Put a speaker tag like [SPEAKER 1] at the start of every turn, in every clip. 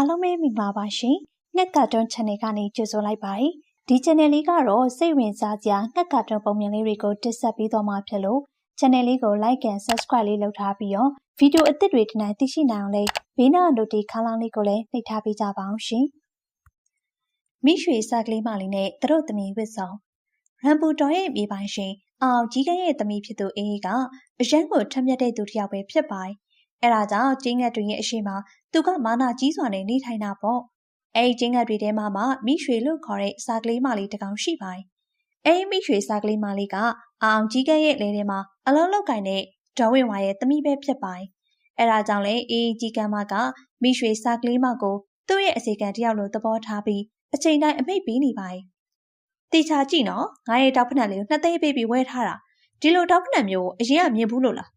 [SPEAKER 1] အားလုံးပဲမင်္ဂလာပါရှင်။ငှက်ကတွန်း channel ကနေကြိုဆိုလိုက်ပါတယ်။ဒီ channel လေးကတော့စိတ်ဝင်စားစရာငှက်ကတွန်းပုံမြင်လေးတွေကိုတင်ဆက်ပေးသွားမှာဖြစ်လို့ channel လေးကို like and subscribe လေးလုပ်ထားပြီးတော့ဗီဒီယိုအသစ်တွေဒီနေ့သိရှိနိုင်အောင်လေးဘေးနား notification ခန်းလေးကိုလည်းနှိပ်ထားပေးကြပါအောင်ရှင်။မိရွှေစကလေးမလေးနဲ့သူတို့သမီးဝစ်ဆောင်ရန်ပူတော်ရဲ့မြေပိုင်ရှင်အောင်ကြီးကရဲ့သမီးဖြစ်သူအေးကအရန်ကိုထက်မြက်တဲ့သူတစ်ယောက်ပဲဖြစ်ပါတယ်။ အဲဒါကြောင့်ကျင်းငတ်တွေရဲ့အရှိမသူကမာနာကြီးစွာနဲ့နေထိုင်တာပေါ့။အဲဒီကျင်းငတ်တွေထဲမှာမှမိရွှေလို့ခေါ်တဲ့စာကလေးမလေးတစ်ကောင်ရှိပါတယ်။အဲဒီမိရွှေစာကလေးမလေးကအောင်ကြီးကရဲ့လဲထဲမှာအလုံးလောက်ကင်တဲ့ဒေါ်ဝင်းဝါရဲ့သမီးပဲဖြစ်ပါတယ်။အဲဒါကြောင့်လေအေးကြီးကမ်းမကမိရွှေစာကလေးမကိုသူ့ရဲ့အစီကံတယောက်လိုသဘောထားပြီးအချိန်တိုင်းအမိတ်ပေးနေပါတယ်။တေချာကြည့်နော်ငါရဲ့တောက်ဖက်လေးကိုနှစ်သိန်းပေးပြီးဝယ်ထားတာဒီလိုတောက်ဖက်မျိုးအရင်ကမြင်ဘူးလို့လား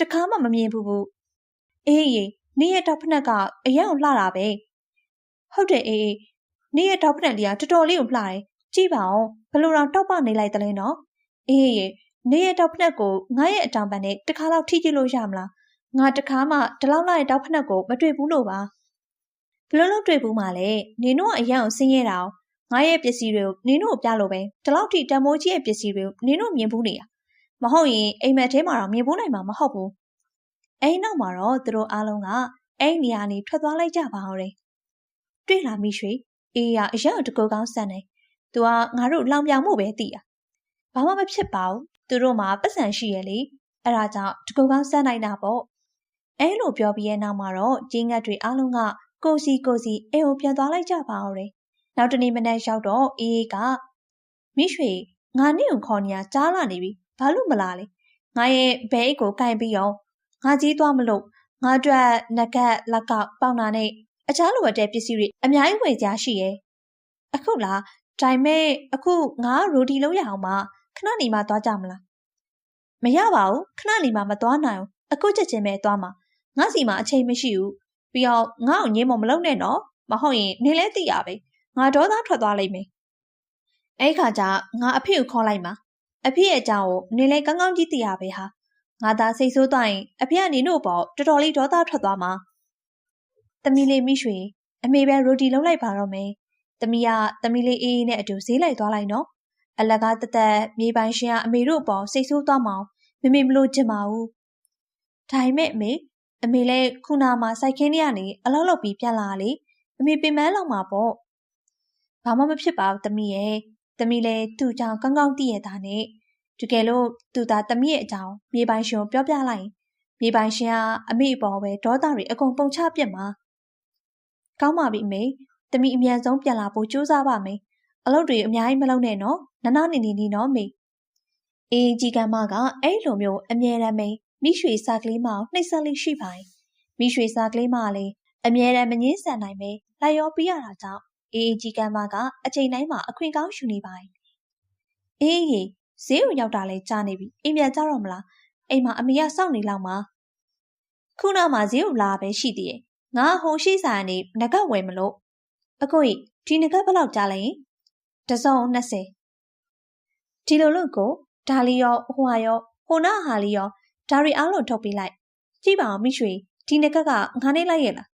[SPEAKER 1] တခါမှမမြင်ဘူးဘူး အေးရေနေရဲ့တောက်ဖက်ကအရင်ကလှတာပဲဟုတ်တယ်အေးနေရဲ့တောက်ဖက်လေးကတော်တော်လေးကိုလှတယ်ကြည့်ပါအောင်ဘလို့တော့တောက်ပနေလိုက်တယ်လဲနော်အေးရေနေရဲ့တောက်ဖက်ကိုငါရဲ့အတောင်ပံနဲ့တခါတော့ထိကြည့်လို့ရမလားငါတခါမှဒီလောက်လာတဲ့တောက်ဖက်ကိုမတွေ့ဘူးလို့ပါဘလို့လို့တွေ့ဘူးမှလဲနေတို့ကအရင်ကဆင်းရဲတာငါရဲ့ပစ္စည်းတွေကိုနင်တို့ပြလို့ပဲဒီလောက်ထိတန်မိုးကြီးရဲ့ပစ္စည်းတွေကိုနင်တို့မြင်ဘူးနေရမဟုတ်ရင်အိမ်မက်ထဲမှာတော့မြင်ဘူးနိုင်မှာမဟုတ်ဘူး အဲ့နောက်မှာတော့သူတို့အားလုံးကအဲ့နေရာနေထွက်သွားလိုက်ကြပါတော့တယ်တွေ့လာမိရွှေအေးရအရောက်တကူကောင်းဆန်တယ်သူကငါတို့လောင်ပြောင်မှုပဲသိတာဘာမှမဖြစ်ပါဘူးသူတို့မှာပတ်စံရှိရလေအဲ့ဒါကြောင့်တကူကောင်းဆန်နိုင်တာပေါ့အဲလိုပြောပြီးရဲ့နောက်မှာတော့ကြီးငတ်တွေအားလုံးကကိုစီကိုစီအိမ်ကိုပြန်သွားလိုက်ကြပါတော့တယ်နောက်တနေ့မနက်ရောက်တော့အေးအေးကမိရွှေငါနဲ့ကိုခေါ်နေရကြားလာနေပြီဘာလို့မလာလဲငါရဲ့ဘဲအိတ်ကိုကင်ပြီးအောင် ငါကြီးသွားမလို့ငါအတွက်နကတ်လက်ကပေါင်နာနဲ့အခြားလိုအပ်တဲ့ပစ္စည်းတွေအများကြီးဝယ်ကြရှိရဲ့အခုလားဒါပေမဲ့အခုငါရိုဒီလုံးရအောင်မခဏနေမှသွားကြမလားမရပါဘူးခဏနေမှမသွားနိုင်ဘူးအခုချက်ချင်းပဲသွားမှာငါစီမှာအချိန်မရှိဘူးပြီးတော့ငါ့ကိုငင်းမမလုပ်နဲ့နော်မဟုတ်ရင်နေလဲသိရပဲငါဒေါသထွက်သွားလိမ့်မယ်အဲ့ခါကျငါအဖေကိုခေါ်လိုက်မှာအဖေရဲ့အကြောင်းကိုနေလဲကောင်းကောင်းကြည့်သိရပဲဟာ ငါသာစိတ်ဆိုးသွားရင်အဖေကနေတို့ပေါ့တော်တော်လေးဒေါသထွက်သွားမှာသမီးလေးမိရွှေအမေပဲရိုတီလုံးလိုက်ပါတော့မယ်သမီးကသမီးလေးအေးအေးနဲ့အတူဈေးလိုက်သွားလိုက်နော်အလကားတသက်မြေပိုင်ရှင်ကအမေတို့ပေါ့စိတ်ဆိုးသွားမအောင်မမေမလို့ချင်ပါဘူးဒါပေမဲ့အမေအမေလည်းခုနာမှာစိုက်ခင်းထဲကနေအလောက်လောက်ပြီးပြန်လာလေအမေပင်မလောက်မှာပေါ့ဘာမှမဖြစ်ပါဘူးသမီးရဲ့သမီးလည်းသူ့အကြောင်းကောင်းကောင်းသိရတာနဲ့ တကယ်လို့သူသာသမီးရဲ့အကြောင်းမြေပိုင်ရှင်ကိုပြောပြလိုက်ရင်မြေပိုင်ရှင်ကအမေအပေါ်ပဲဒေါသတွေအကုန်ပုံချပြစ်မှာကောင်းပါပြီအမေသမီးအမြန်ဆုံးပြန်လာဖို့ကြိုးစားပါမယ်အလုပ်တွေအများကြီးမလုပ်နဲ့နော်နနနေနေနေနော်မေအေးကြီးကမ်းမကအဲ့လိုမျိုးအမြဲတမ်းမိမိရွှေစာကလေးမအောင်နှိပ်စက်လေးရှိပါတယ်မိရွှေစာကလေးမလည်းအမြဲတမ်းမငင်းဆန်နိုင်ပဲလိုက်ရောပြရတာကြောင့်အေးကြီးကမ်းမကအချိန်တိုင်းမှာအခွင့်ကောင်းယူနေပါတယ်အေးရေ ဈေးကိုရောက်တာလဲကြားနေပြီအိမ်ပြန်ကြတော့မလားအိမ်မှာအမေကစောင့်နေလောက်မှာခုနောက်မှာဈေးကိုလာပဲရှိသေးတယ်ငါဟိုရှိဆိုင်ကနေငကတ်ဝယ်မလို့အကိုကြီးဒီငကတ်ဘယ်လောက်ကြားလဲတစုံ20ဒီလိုလို့ကိုဒါလီရောဟိုဟာရောဟိုနာဟာလီရောဒါရီအားလုံးထုတ်ပေးလိုက်ကြည့်ပါအောင်မိရွှေဒီငကတ်ကငါနဲ့လိုက်ရလား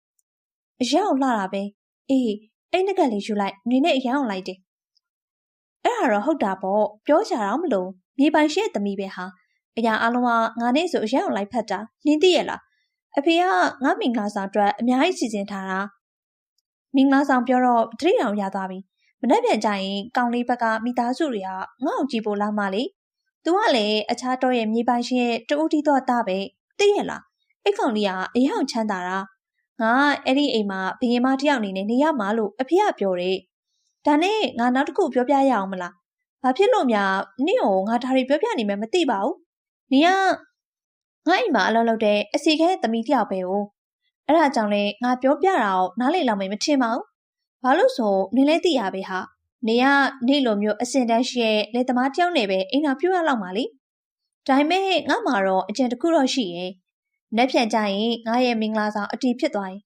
[SPEAKER 1] အရောက်လှတာပဲအေးအဲ့ငကတ်လေးယူလိုက်နေနဲ့အရောက်လိုက်တယ် အဲ့ဒါတော့ဟုတ်တာပေါ့ပြောကြတော့မလို့မြေပိုင်ရှဲသမီးပဲဟာအရာအလုံးကငါနဲ့ဆိုအရောက်လိုက်ဖတ်တာနင်းသိရလားအဖေကငါမင်္ဂလာဆောင်အတွက်အများကြီးစီစဉ်ထားတာမင်္ဂလာဆောင်ပြောတော့တတိတောင်ရသွားပြီမနေ့ပြန်ကြရင်ကောင်လေးဘက်ကမိသားစုတွေကငါ့ကိုကြည့်ဖို့လာမှလေသူကလည်းအခြားတော့ရဲ့မြေပိုင်ရှင်ရဲ့တူတီတော့တာပဲသိရလားအဲ့ကောင်လေးကအရောက်ချမ်းသာတာငါအဲ့ဒီအိမ်မှာဘရင်မတယောက်အနေနဲ့နေရမှာလို့အဖေကပြောတယ် ဒါနဲ့ငါနောက်တစ်ခုပြောပြရအောင်မလားဘာဖြစ်လို့များနင့်ကိုငါဒါတွေပြောပြနေမှမသိပါဘူးနင်ကငါအိမ်မှာအလုပ်လုပ်တဲ့အစီခဲသမီးတယောက်ပဲ哦အဲ့ဒါကြောင့်လဲငါပြောပြတာကိုနားလေလောက်မှမထင်ပါဘူးဘာလို့ဆိုနင်လည်းသိရပဲဟာနေကနေ့လိုမျိုးအစင်တန်းရှိရဲ့လေသမားတယောက်နဲ့ပဲအိမ်သာပြုတ်ရလောက်ပါလေဒါပေမဲ့ငါမှာတော့အကြံတစ်ခုတော့ရှိရဲ့လက်ဖြန်ကြရင်ငါရဲ့မင်္ဂလာဆောင်အတီဖြစ်သွားရင်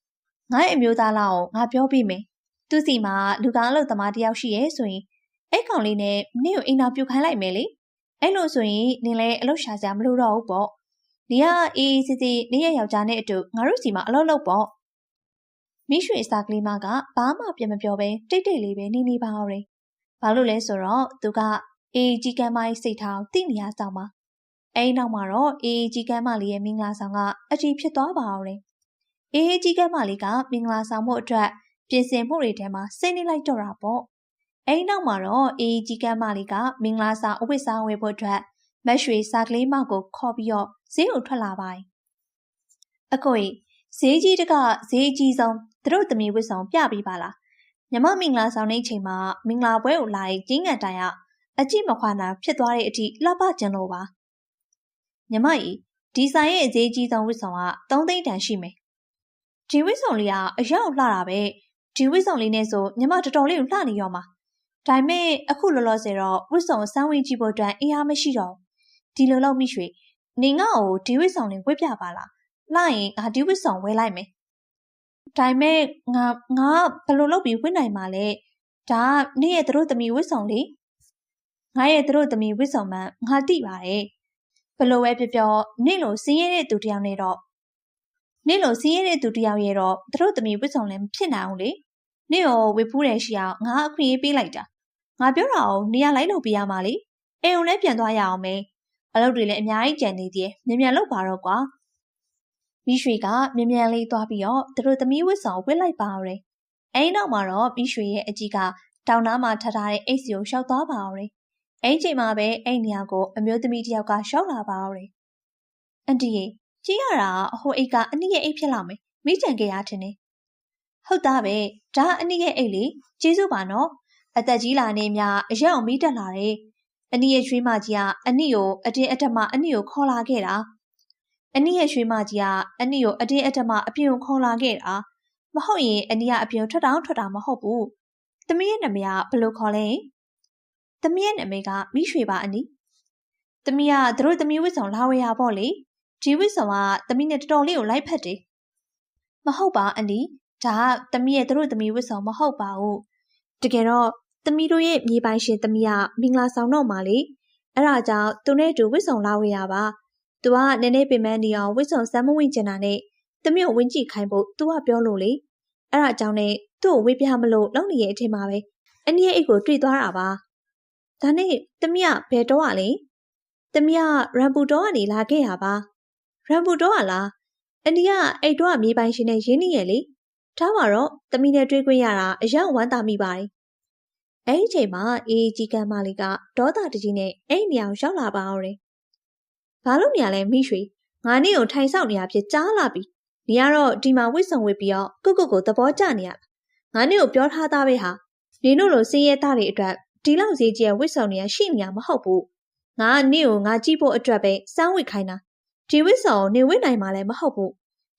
[SPEAKER 1] ငါရဲ့အမျိုးသားလောက်ငါပြောပြမယ် သူစီမှာလူကောင်းအလုပ်သမားတယောက်ရှိရဲ့ဆိုရင်အဲ့ကောင်လေးနဲ့နင့်ကိုအိမ်သာပြုတ်ခိုင်းလိုက်မယ်လေအဲ့လိုဆိုရင်နင်လည်းအလုပ်ရှာစရာမလိုတော့ဘူးပေါ့နေကအေးအေးစစ်စစ်နေရဲ့ယောက်ျားနဲ့အတူငါတို့စီမှာအလုပ်လုပ်ပေါ့မိရွှေစာကလေးမကဘာမှပြန်မပြောဘဲတိတ်တိတ်လေးပဲနေနေပါအောင်တယ်။ဘာလို့လဲဆိုတော့သူကအေးကြီးကမ်းမကြီးစိတ်ထားတိနေရဆောင်ပါ။အဲဒီနောက်မှာတော့အေးကြီးကမ်းမလေးရဲ့မင်္ဂလာဆောင်ကအတီဖြစ်သွားပါအောင်တယ်။အေးကြီးကမ်းမလေးကမင်္ဂလာဆောင်မှုအတွက် ပြင်ဆင်မှုတွေထဲမှာစိတ်နေလိုက်တော့တာပေါ့။အဲဒီနောက်မှာတော့အေးကြီးကမ်းမလေးကမင်္ဂလာဆောင်အဝတ်စားဝယ်ဖို့အတွက်မက်ရွှေစာကလေးမကိုခေါ်ပြီးတော့ဈေးကိုထွက်လာပါတယ်။အကိုကြီးဈေးကြီးတကဈေးကြီးဆုံးသူတို့သမီးဝစ်ဆောင်ပြပေးပါလားမြမမင်္ဂလာဆောင်တဲ့အချိန်မှာမင်္ဂလာပွဲကိုလာရင်ကျင်းငံတိုင်ကအကြည့်မခွာနာဖြစ်သွားတဲ့အထိလှပကျင်လို့ပါမြမကြီးဒီဆိုင်ရဲ့ဈေးကြီးဆုံးဝစ်ဆောင်က3သိန်းတန်ရှိမယ်ဒီဝစ်ဆောင်လေးကအရောက်လှတာပဲ ဒီဝစ်ဆောင်လေးနဲ့ဆိုမြမတော်တော်လေးကိုလှနေရောမှာဒါပေမဲ့အခုလောလောဆယ်တော့ဝစ်ဆောင်စမ်းဝင်ကြည့်ဖို့အတွက်အင်အားမရှိတော့ဒီလိုလောက်မိရွှေနေငါ့ကိုဒီဝစ်ဆောင်လေးဝစ်ပြပါလားလှရင်ငါဒီဝစ်ဆောင်ဝဲလိုက်မယ်ဒါပေမဲ့ငါငါဘယ်လိုလုပ်ပြီးဝစ်နိုင်မှာလဲဒါကနေ့ရဲ့သူတို့သမီးဝစ်ဆောင်လေငါရဲ့သူတို့သမီးဝစ်ဆောင်မှငါသိပါတယ်ဘယ်လိုပဲပြောပြောနေ့လိုစင်းရဲတဲ့သူတယောက်နဲ့တော့ နေ့လိုစီးရဲတဲ့သူတယောက်ရဲ့တော့သူတို့သမီးဝစ်ဆောင်လည်းမဖြစ်နိုင်ဘူးလေနေ့ရောဝေဖူးတယ်ရှိအောင်ငါအခွင့်အရေးပေးလိုက်တာငါပြောတာအောင်နေရာလိုက်လို့ပြရမှာလေအိမ်ုံလည်းပြန်သွားရအောင်မေးအလုပ်တွေလည်းအများကြီးကြံနေသေးတယ်မြန်မြန်လုပ်ပါတော့ကွာမိရွှေကမြန်မြန်လေးသွားပြီးတော့သူတို့သမီးဝစ်ဆောင်ဝစ်လိုက်ပါအောင်လေအဲဒီနောက်မှာတော့မိရွှေရဲ့အကြီးကတောင်သားမှာထထားတဲ့အိတ်စီကိုရှောက်သွားပါအောင်လေအဲဒီချိန်မှာပဲအဲ့နေရာကိုအမျိုးသမီးတစ်ယောက်ကရှောက်လာပါအောင်လေအန်တီ ကြည့်ရတာဟိုအိတ်ကအနည်းရဲ့အိတ်ဖြစ်လာမယ်။မိကြံခဲ့ရထင်တယ်။ဟုတ်သားပဲဒါအနည်းရဲ့အိတ်လေကျေးဇူးပါနော်။အသက်ကြီးလာနေမြအရက်အောင်မိတက်လာတယ်။အနည်းရဲ့ရွှေမကြီးကအနည်းကိုအတင်းအထက်မှအနည်းကိုခေါ်လာခဲ့တာ။အနီးရဲ့ရွှေမကြီးကအနီးကိုအတင်းအဓမ္မအပြင်ကိုခေါ်လာခဲ့တာမဟုတ်ရင်အနီးကအပြင်ထွက်တောင်းထွက်တာမဟုတ်ဘူးသမီးရဲ့နာမည်ကဘယ်လိုခေါ်လဲသမီးရဲ့နာမည်ကမိရွှေပါအနီးသမီးကသူတို့သမီးဝစ်ဆောင်လာဝယ်ရပေါ့လေ ဒီဝစ်ဆောင်ကသမီးနဲ့တော်တော်လေးကိုလိုက်ဖက်တယ်မဟုတ်ပါအနီးဒါကသမီးရဲ့သူတို့သမီးဝစ်ဆောင်မဟုတ်ပါဘူးတကယ်တော့သမီးတို့ရဲ့မြေပိုင်ရှင်သမီးကမင်္ဂလာဆောင်တော့မှလေအဲ့ဒါကြောင့်သူနဲ့အတူဝစ်ဆောင်လာဝယ်ရပါ။ "तू ကနည်းနည်းပင်ပန်းနေအောင်ဝတ်စုံစမ်းမဝင်ချင်တာနဲ့သမီးကိုဝင်ကြည့်ခိုင်းဖို့ तू ကပြောလို့လေ။အဲဒါကြောင့်နဲ့သူ့ကိုဝေးပြမလို့လုပ်နေရဲ့အထင်မှာပဲ။အန်တီရဲ့အိတ်ကိုတွေ့သွားတာပါ။ဒါနဲ့သမီးကဘယ်တော့ကလဲ။သမီးကရမ်ပူတော့ကနေလာခဲ့ရပါ။ ရမ်ပူတော့ကလား။အန်တီကအိတ်တော့မြေပိုင်ရှင်နဲ့ရင်းနှီးရဲ့လေ။ထားပါတော့သမီးနဲ့တွေ့ခွင့်ရတာအယံဝမ်းသာမိပါတယ်။အဲဒီချိန်မှာအေးကြီးကမ်းမလေးကဒေါသတကြီးနဲ့အဲ့နေအောင်ရောက်လာပါအောင်တယ်ဘာလို့နေရလဲမိရွှေငါနေ့ကိုထိုင်ဆောင်နေရဖြစ်ကြားလာပြီနေရတော့ဒီမှာဝစ်စုံဝစ်ပြီးတော့ကုတ်ကုတ်ကိုသဘောကျနေရငါနေ့ကိုပြောထားသားပဲဟာနေတို့လိုစင်းရဲသားတွေအတွက်ဒီလောက်ဈေးကြီးဝစ်စုံနေရရှိနေရမဟုတ်ဘူးငါနေ့ကိုငါကြည့်ဖို့အတွက်ပဲစမ်းဝစ်ခိုင်းတာ ဒီဝစ်စုံနေဝစ်နိုင်မှာလည်းမဟုတ်ဘူး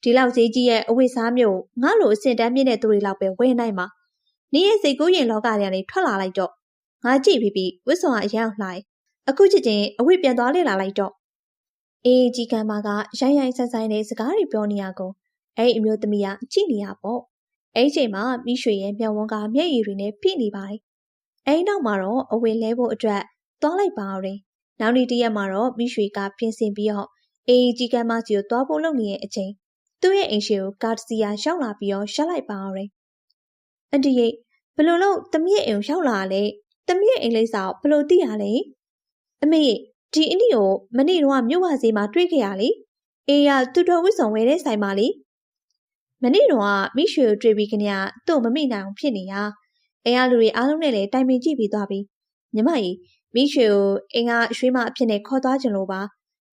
[SPEAKER 1] ဒီလောက်ဈေးကြီးရဲ့အဝတ်စားမျိုးငါလိုအစင်တန်းမြင့်တဲ့သူတွေလောက်ပဲဝယ်နိုင်မှာနေရဲ့စိတ်ကူးရင်လောကတွေကနေထွက်လာလိုက်တော့ငါကြည့်ပြီးပြီးဝစ်စုံကအရန်လှိုင်းအခုချစ်ချင်းအဝတ်ပြန်သွားလေလာလိုက်တော့အေးကြီးကမ်းမကရိုင်းရိုင်းဆန်းဆန်းနဲ့စကားတွေပြောနေရကုန်အဲ့အမျိုးသမီးကကြည့်နေရပေါ့အဲ့ချိန်မှာမိရွှေရဲ့မျက်ဝန်းကမျက်ရည်တွေနဲ့ပြည့်နေပါတယ်အဲ့နောက်မှာတော့အဝေလဲဖို့အတွက်သွားလိုက်ပါအောင်နောက်နေ့တရက်မှာတော့မိရွှေကပြင်ဆင်ပြီးတော့ အေးကြီးကမ်းမကြီးကိုသွားဖို့လုပ်နေတဲ့အချိန်သူ့ရဲ့အိမ်ရှိကိုကားတစီယာရောက်လာပြီးတော့ရှက်လိုက်ပါအောင်အန်တီရဲ့ဘလို့လို့တမီးရဲ့အိမ်ကိုရောက်လာလဲတမီးရဲ့အိမ်လိပ်စာကိုဘလို့သိရလဲအမေဒီအင်းဒီကိုမနေ့တော့မြို့ဝဈေးမှာတွေ့ခဲ့ရလေအေးရသူတော်ဝစ်ဆောင်ဝယ်တဲ့ဆိုင်မှာလေမနေ့တော့မိရွှေကိုတွေ့ပြီးခင်ဗျာသူ့မမိနိုင်အောင်ဖြစ်နေရအိမ်ကလူတွေအားလုံးနဲ့လည်းတိုင်ပင်ကြည့်ပြီးသွားပြီညီမကြီးမိရွှေကိုအင်ကရွှေမအဖြစ်နဲ့ခေါ်သွားခြင်းလို့ပါ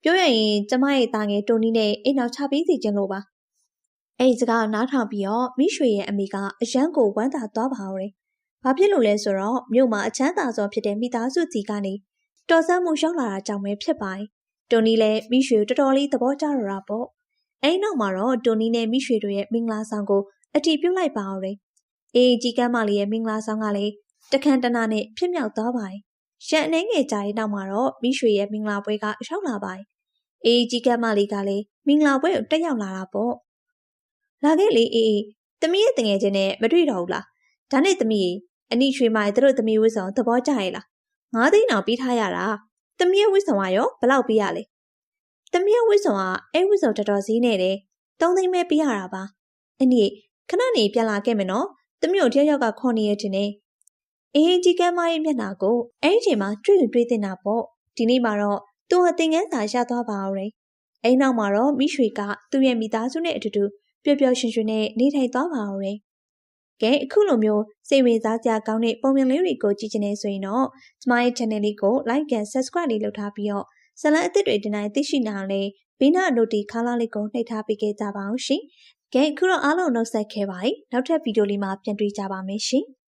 [SPEAKER 1] ပြောရရင်ကျမရဲ့တာငယ်တိုနီနဲ့အိမ်နောက်ချပေးစီခြင်းလို့ပါအဲ့ဒီစကားနားထောင်ပြီးတော့မိရွှေရဲ့အမိကအရန်ကိုဝမ်းသာသွားပါဦးတယ်ဘာဖြစ်လို့လဲဆိုတော့မြို့မှာအချမ်းသာဆုံးဖြစ်တဲ့မိသားစုစီကနေတော်ဆန်းမှုရောက်လာတာကြောင့်ပဲဖြစ်ပါတယ်။တိုနီလည်းမိရွှေတော်တော်လေးသဘောကျတော့တာပေါ့။အဲဒီနောက်မှာတော့တိုနီနဲ့မိရွှေတို့ရဲ့မင်္ဂလာဆောင်ကိုအတီးပြုတ်လိုက်ပါအောင်။အေးကြီးကမ်းမလေးရဲ့မင်္ဂလာဆောင်ကလည်းတခန့်တနာနဲ့ဖြစ်မြောက်သွားပါတယ်။ရန်အနေငယ်ကြာတဲ့နောက်မှာတော့မိရွှေရဲ့မင်္ဂလာပွဲကရောက်လာပါတယ်။ အေးကြီးကမ်းမလေးကလည်းမင်္ဂလာပွဲကိုတက်ရောက်လာတာပေါ့။လာခဲ့လေအေးအေးသမီးရဲ့တငယ်ချင်းနဲ့မတွေ့တော့ဘူးလား။ဒါနဲ့သမီးအနိရွှေမိုင်တို့သမီးဝစ်ဆောင်သဘောကျရဲ့လား9သိန်းတောင်ပေးထားရတာ။တမီးရဲ့ဝစ်ဆောင်ကရောဘလောက်ပေးရလဲ။တမီးရဲ့ဝစ်ဆောင်ကအဲဝစ်ဆောင်တော်တော်ဈေးနဲ့တယ်။3သိန်းပဲပေးရတာပါ။အနည်း
[SPEAKER 2] ခဏနေပြန်လာခဲ့မယ်နော်။တမျိုးတယောက်ယောက်ကခေါ်နေရတဲ့နေ။အေးကြီးကမ်းမရဲ့မျက်နှာကိုအဲ့ဒီချိန်မှာတွေ့ရင်တွေ့တင်တာပေါ့။ဒီနေ့မှာတော့ သူဟာသင်ငန်းစာရသွားပါအောင်တယ်။အဲ့နောက်မှာတော့မိရွှေကသူ့ရဲ့မိသားစုနဲ့အတူတူပျော်ပျော်ရွှင်ရွှင်နဲ့နေထိုင်သွားပါအောင်တယ်။ကဲအခုလိုမျိုးစိတ်ဝင်စားကြကောင်းတဲ့ပုံမြင်လေးတွေကိုကြည့်ချင်နေဆိုရင်တော့ကျမရဲ့ channel လေးကို like and subscribe လေးလုပ်ထားပြီးတော့ဇလံအသစ်တွေတင်တိုင်းသိရှိနိုင်လေဘေးနာအနိုတီခါလာလေးကိုနှိပ်ထားပေးခဲ့ကြပါအောင်ရှင်။ကဲအခုတော့အားလုံးနှုတ်ဆက်ခဲ့ပါ යි ။နောက်ထပ်ဗီဒီယိုလေးမှာပြန်တွေ့ကြပါမယ်ရှင်။